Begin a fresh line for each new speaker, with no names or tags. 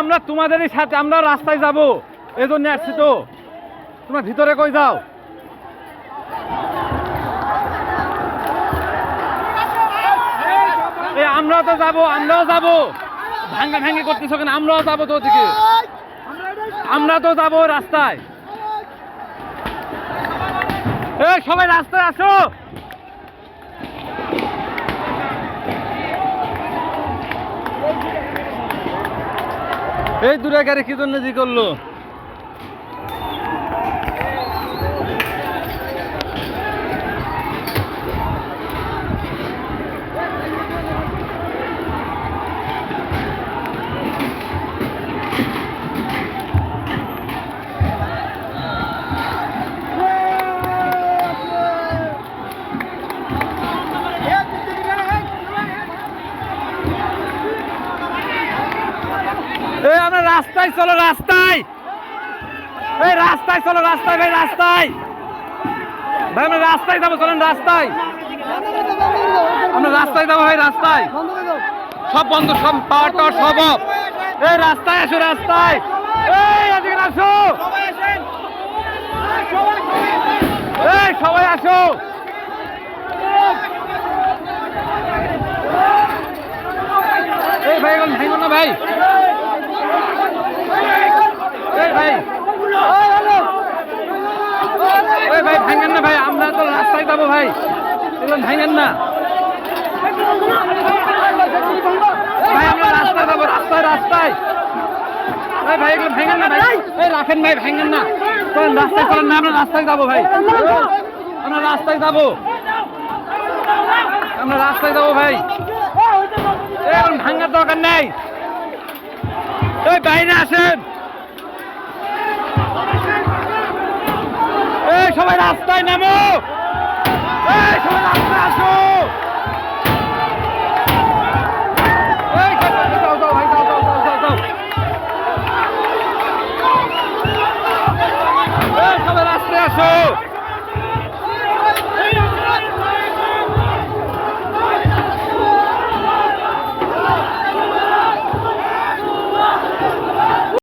আমরা তোমাদেরই সাথে, আমরা রাস্তায় যাব। এই জন্য আসছি তো। তোমরা ভিতরে কই যাও? এ, আমরাও তো যাব, আমরাও যাব। ভাঙ্গা ভাঙ্গি করতেছো কেন? আমরাও যাব তো ওদিকে। আমরা তো যাব রাস্তায়। এই, সবাই রাস্তায় আসো। এই দূরে গাড়ি কি জন্য জি করল? এই আমরা রাস্তায়, চলো রাস্তায়। এই রাস্তায়, চলো রাস্তায়, ভাই রাস্তায়। ভাই, আমরা রাস্তায় যাব, চলেন রাস্তায়। আমরা রাস্তায় যাব, ভাই, রাস্তায়। সব বন্ধ, সব পাওয়ার টাওয়ার সব এই রাস্তায় আসো, রাস্তায়। এই, এদিকে আসো। এই, সবাই আসো। এই, ভাই, এখন না, ভাই এই ভাই এই ভাই, ভাঙেন না ভাই, আমরা তো রাস্তায় যাব ভাই। এগুলো ভাঙেন না। ভাই, আমরা রাস্তায় যাব, রাস্তায় রাস্তায়। এই ভাই, এগুলো ভেঙেন না ভাই। এই রাখেন ভাই, ভেঙেন না। রাস্তায় চলেন আমরা রাস্তায় যাব ভাই। আমরা রাস্তায় যাব। আমরা রাস্তায় যাব ভাই। ভাঙার দরকার নেই। এই বাইরে আসেন। সবাই রাস্তায় নামো। সবাই রাস্তায় আসো। রাস্তায় আসো।